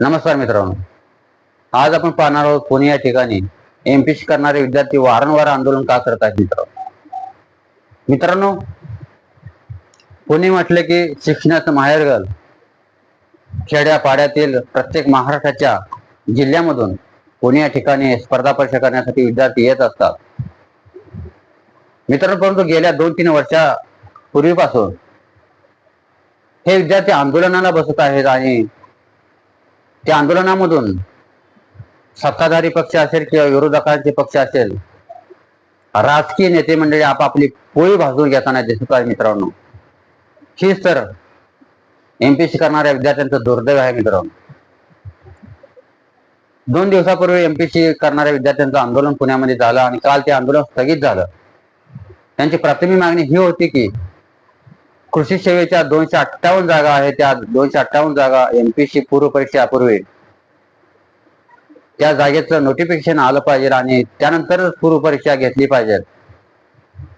नमस्कार मित्रांनो. आज आपण पाहणार आहोत पुणे या ठिकाणी एमपीसी करणारे विद्यार्थी वारंवार आंदोलन का करत आहेत मित्रांनो? मित्रांनो पुणे म्हटले की शिक्षणाचं माहेरघर खेड्यापाड्यातील प्रत्येक महाराष्ट्राच्या जिल्ह्यामधून पुणे या ठिकाणी स्पर्धा परीक्षा करण्यासाठी विद्यार्थी येत असतात. मित्रांनो परंतु गेल्या दोन तीन वर्षापूर्वीपासून हे विद्यार्थी आंदोलनाला बसत आहेत आणि त्या आंदोलनामधून सत्ताधारी पक्ष असेल किंवा विरोधकांचे पक्ष असेल राजकीय नेते मंडळी आपापली पोळी भाजून घेताना दिसत आहे मित्रांनो. हेच तर एमपीसी करणाऱ्या विद्यार्थ्यांचं दुर्दैव आहे मित्रांनो. दोन दिवसापूर्वी एमपीसी करणाऱ्या विद्यार्थ्यांचं आंदोलन पुण्यामध्ये झालं आणि काल ते आंदोलन स्थगित झालं. त्यांची प्राथमिक मागणी ही होती की कृषी सेवेच्या दोनशे अठ्ठावन्न जागा आहेत. त्या दोनशे अठ्ठावन्न जागा एमपीसी पूर्व परीक्षेपूर्वी त्या जागेचं नोटिफिकेशन आलं पाहिजे आणि त्यानंतरच पूर्व परीक्षा घेतली पाहिजे.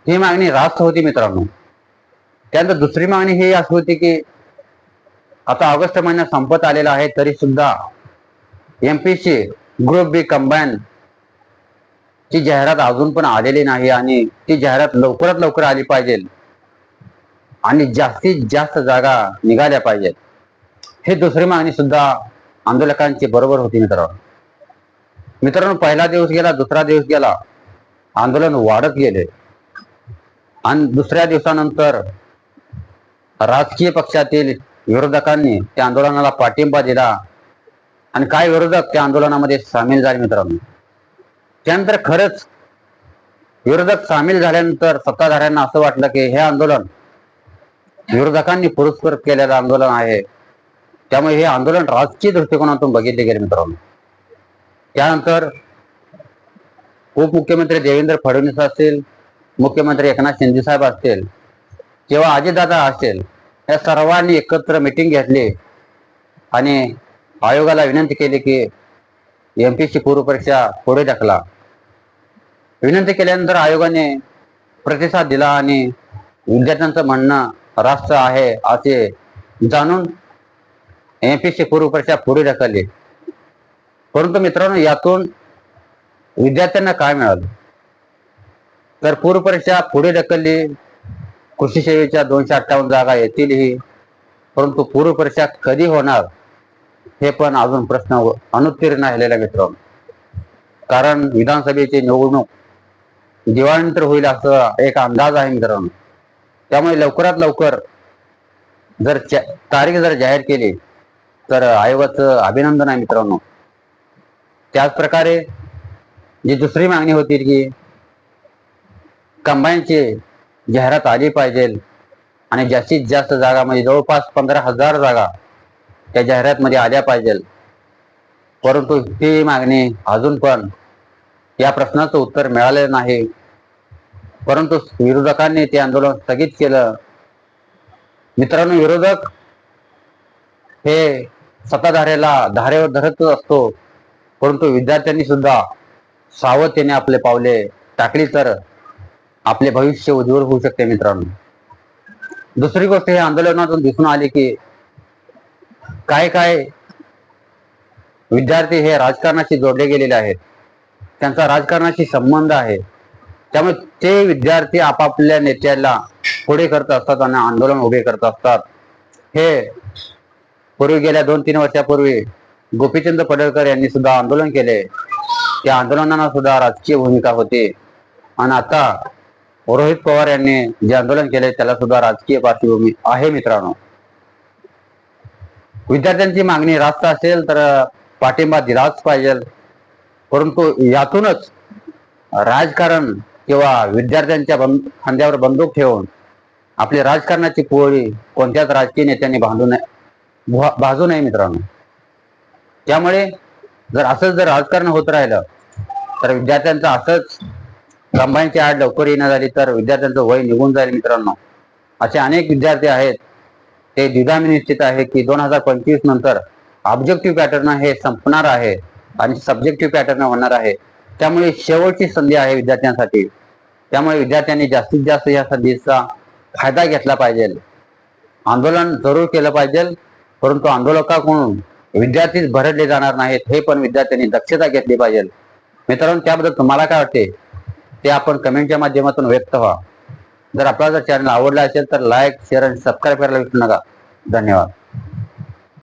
ही मागणी रास्त होती मित्रांनो. त्यानंतर दुसरी मागणी ही अशी होती की आता ऑगस्ट महिना संपत आलेला आहे तरी सुद्धा एमपीसी ग्रुप बी कंबाईन ची जाहिरात अजून पण आलेली नाही आणि ती जाहिरात लवकरात लवकर आली पाहिजे. आणि जास्तीत जास्त जागा निघाल्या पाहिजेत. हे दुसरी मागणी सुद्धा आंदोलकांची बरोबर होती मित्रांनो. मित्रांनो पहिला दिवस गेला दुसरा दिवस गेला आंदोलन वाढत गेले. आणि दुसऱ्या दिवसानंतर राजकीय पक्षातील विरोधकांनी त्या आंदोलनाला पाठिंबा दिला. आणि काय विरोधक त्या आंदोलनामध्ये सामील झाले मित्रांनो? त्यानंतर खरंच विरोधक सामील झाल्यानंतर सत्ताधाऱ्यांना असं वाटलं की हे आंदोलन विरोधकांनी पुरस्कृत केलेलं आंदोलन आहे. त्यामुळे हे आंदोलन राजकीय दृष्टिकोनातून बघितले गेले मित्रांनो. त्यानंतर उपमुख्यमंत्री देवेंद्र फडणवीस असतील मुख्यमंत्री एकनाथ शिंदे साहेब असतील किंवा अजितदादा असतील या सर्वांनी एकत्र मिटिंग घेतली आणि आयोगाला विनंती केली की एमपीसी पूर्व परीक्षा पुढे ढकला. विनंती केल्यानंतर आयोगाने प्रतिसाद दिला आणि विद्यार्थ्यांचं म्हणणं राष्ट्र आहे असे जाणून एमपीसी पूर्व परीक्षा पुढे ढकलली. परंतु मित्रांनो यातून विद्यार्थ्यांना काय मिळालं? तर पूर्व परीक्षा पुढे ढकलली. कृषी सेवेच्या दोनशे अठ्ठावन्न जागा येतीलही. परंतु पूर्व परीक्षा कधी होणार हे पण अजून प्रश्न अनुत्तीर्ण राहिलेला मित्रांनो. कारण विधानसभेची निवडणूक दिवाळीनंतर होईल असं एक अंदाज आहे मित्रांनो. त्यामुळे लवकरात लवकर जर तारीख जर जाहीर केली तर आयोगाचं अभिनंदन आहे मित्रांनो. त्याच प्रकारे जी दुसरी मागणी होती की कंबाईनची जाहिरात आली पाहिजे आणि जास्तीत जास्त जागा म्हणजे जवळपास पंधरा हजार जागा त्या जाहिरातमध्ये आल्या पाहिजे. परंतु ही मागणी अजून पण या प्रश्नाचं उत्तर मिळालेलं नाही. परंतु विरोधकांनी ते आंदोलन स्थगित केलं. मित्रांनो विरोधक हे सत्ताधाऱ्याला धारेवर धरत असतो परंतु विद्यार्थ्यांनी सुद्धा सावधतेने आपले पावले टाकली तर आपले भविष्य उज्ज्वल होऊ शकते मित्रांनो. दुसरी गोष्ट हे आंदोलनातून दिसून आली की काय काय विद्यार्थी हे राजकारणाशी जोडले गेलेले आहेत. त्यांचा राजकारणाशी संबंध आहे. त्यामुळे ते विद्यार्थी आपापल्या नेत्याला पुढे करत असतात आणि आंदोलन उभे करत असतात. हे पूर्वी गेल्या दोन तीन वर्षापूर्वी गोपीचंद पडळकर यांनी सुद्धा आंदोलन केले. त्या आंदोलनाला सुद्धा राजकीय भूमिका होती. आणि आता रोहित पवार यांनी जे आंदोलन केले त्याला सुद्धा राजकीय पार्श्वभूमी आहे मित्रांनो. विद्यार्थ्यांची मागणी रास्त असेल तर पाठिंबा दिलाच पाहिजे. परंतु यातूनच राजकारण किंवा विद्यार्थ्यांच्या बंद खांद्यावर बंदूक ठेवून आपली राजकारणाची पोळी कोणत्याच राजकीय नेत्यांनी बांधू नये भाजू नये मित्रांनो. त्यामुळे जर असंच जर राजकारण होत राहिलं तर विद्यार्थ्यांचं असंच कंबाईनची आड लवकर येणं झाली तर विद्यार्थ्यांचं वय निघून जाईल मित्रांनो. असे अनेक विद्यार्थी आहेत ते द्विधामी निश्चित आहे की दोन हजार पंचवीस नंतर ऑब्जेक्टिव्ह पॅटर्न हे संपणार आहे आणि सब्जेक्टिव्ह पॅटर्न होणार आहे. त्यामुळे शेवटची संधी आहे विद्यार्थ्यांसाठी. त्यामुळे विद्यार्थ्यांनी जास्तीत जास्त या संधीचा फायदा घेतला पाहिजे. आंदोलन जरूर केलं पाहिजे परंतु आंदोलकाकडून विद्यार्थीच भरडले जाणार नाहीत हे पण विद्यार्थ्यांनी दक्षता घेतली पाहिजे. मित्रांनो त्याबद्दल तुम्हाला काय वाटते? ते आपण कमेंटच्या माध्यमातून व्यक्त व्हा. जर आपला जर चॅनल आवडला असेल तर लाईक शेअर आणि सबस्क्राईब करायला विसरू नका. धन्यवाद.